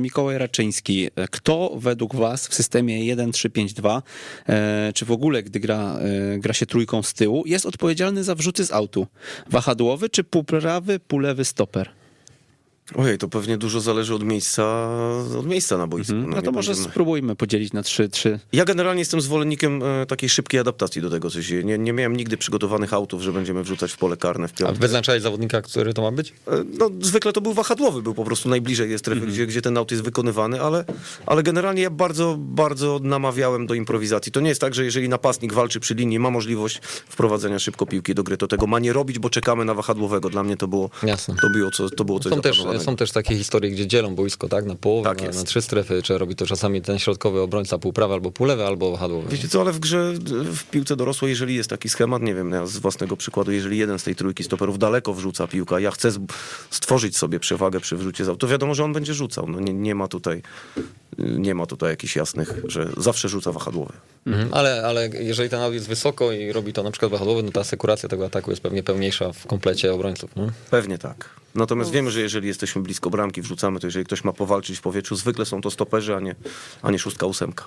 Mikołaj Raczyński. Kto według was w systemie 1-3-5-2, e, czy w ogóle gdy gra, e, gra się trójką z tyłu, jest odpowiedzialny za wrzuty z autu? Wahadłowy czy półprawy, półlewy stoper? Ojej, to pewnie dużo zależy od miejsca, od miejsca na boisku. No nie to może będziemy- spróbujmy podzielić na 3-3. Ja generalnie jestem zwolennikiem e, takiej szybkiej adaptacji do tego, co się. Nie, nie miałem nigdy przygotowanych autów, że będziemy wrzucać w pole karne w A piątek. wyznaczałeś zawodnika, który to ma być? E, No, zwykle to był wahadłowy, był po prostu najbliżej jest strefy, gdzie, gdzie ten aut jest wykonywany, ale, ale generalnie ja bardzo, bardzo namawiałem do improwizacji. To nie jest tak, że jeżeli napastnik walczy przy linii, ma możliwość wprowadzenia szybko piłki do gry, to tego ma nie robić, bo czekamy na wahadłowego. Dla mnie to było, Jasne. to było, co, to było coś Są też, są też takie historie, gdzie dzielą boisko, tak? Na połowę, Tak na, na trzy strefy, czy robi to czasami ten środkowy obrońca półprawy albo półlewy, albo wahadłowy. Wiecie co, ale w grze, w piłce dorosłej, jeżeli jest taki schemat, nie wiem, ja z własnego przykładu, jeżeli jeden z tej trójki stoperów daleko wrzuca piłkę, ja chcę stworzyć sobie przewagę przy wrzucie to wiadomo, że on będzie rzucał. No nie, nie ma tutaj nie ma tutaj jakichś jasnych, że zawsze rzuca wahadłowy. Mhm. Ale, ale jeżeli ten aut jest wysoko i robi to na przykład wahadłowy, no to asekuracja tego ataku jest pewnie pełniejsza w komplecie obrońców. Nie? Pewnie tak. Natomiast wiemy, że jeżeli jesteśmy blisko bramki, wrzucamy, to jeżeli ktoś ma powalczyć w powietrzu, zwykle są to stoperzy, a nie, a nie szóstka, ósemka.